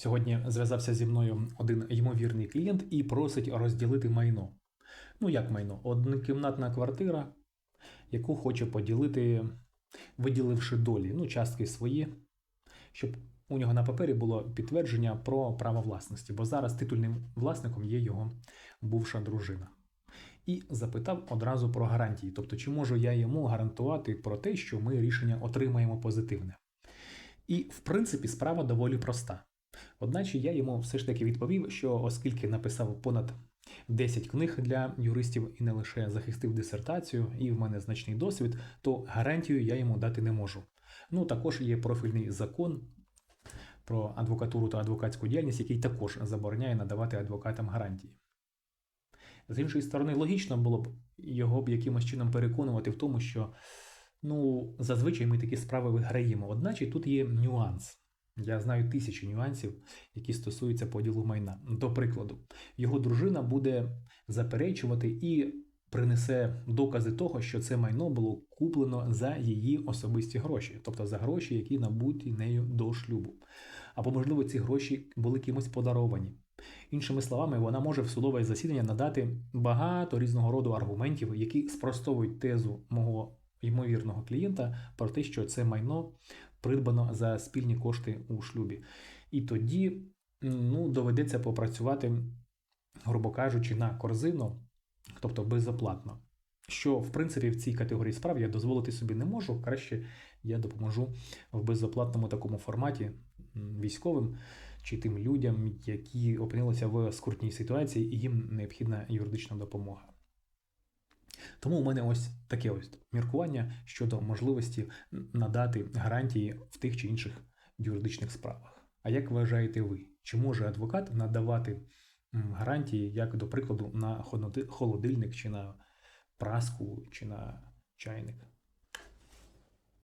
Сьогодні зв'язався зі мною один ймовірний клієнт і просить розділити майно. Ну, як майно? Однокімнатна квартира, яку хоче поділити, виділивши долі, ну, частки свої, щоб у нього на папері було підтвердження про право власності, бо зараз титульним власником є його бувша дружина. І запитав одразу про гарантії, тобто, чи можу я йому гарантувати про те, що ми рішення отримаємо позитивне. І, в принципі, справа доволі проста. Одначе я йому все ж таки відповів, що оскільки написав понад 10 книг для юристів і не лише захистив дисертацію, і в мене значний досвід, то гарантію я йому дати не можу. Ну, також є профільний закон про адвокатуру та адвокатську діяльність, який також забороняє надавати адвокатам гарантії. З іншої сторони, логічно було б його б якимось чином переконувати в тому, що ну, зазвичай ми такі справи виграємо. Одначе тут є нюанс. Я знаю тисячі нюансів, які стосуються поділу майна. До прикладу, його дружина буде заперечувати і принесе докази того, що це майно було куплено за її особисті гроші, тобто за гроші, які набуті нею до шлюбу. Або, можливо, ці гроші були кимось подаровані. Іншими словами, вона може в судове засідання надати багато різного роду аргументів, які спростовують тезу мого ймовірного клієнта про те, що це майно придбано за спільні кошти у шлюбі. І тоді ну, доведеться попрацювати, грубо кажучи, на корзину, тобто безоплатно. Що, в принципі, в цій категорії справ я дозволити собі не можу. Краще я допоможу в безоплатному такому форматі військовим чи тим людям, які опинилися в скрутній ситуації, і їм необхідна юридична допомога. Тому у мене ось таке ось міркування щодо можливості надати гарантії в тих чи інших юридичних справах. А як вважаєте ви, чи може адвокат надавати гарантії, як, до прикладу, на холоди- холодильник, чи на праску, чи на чайник?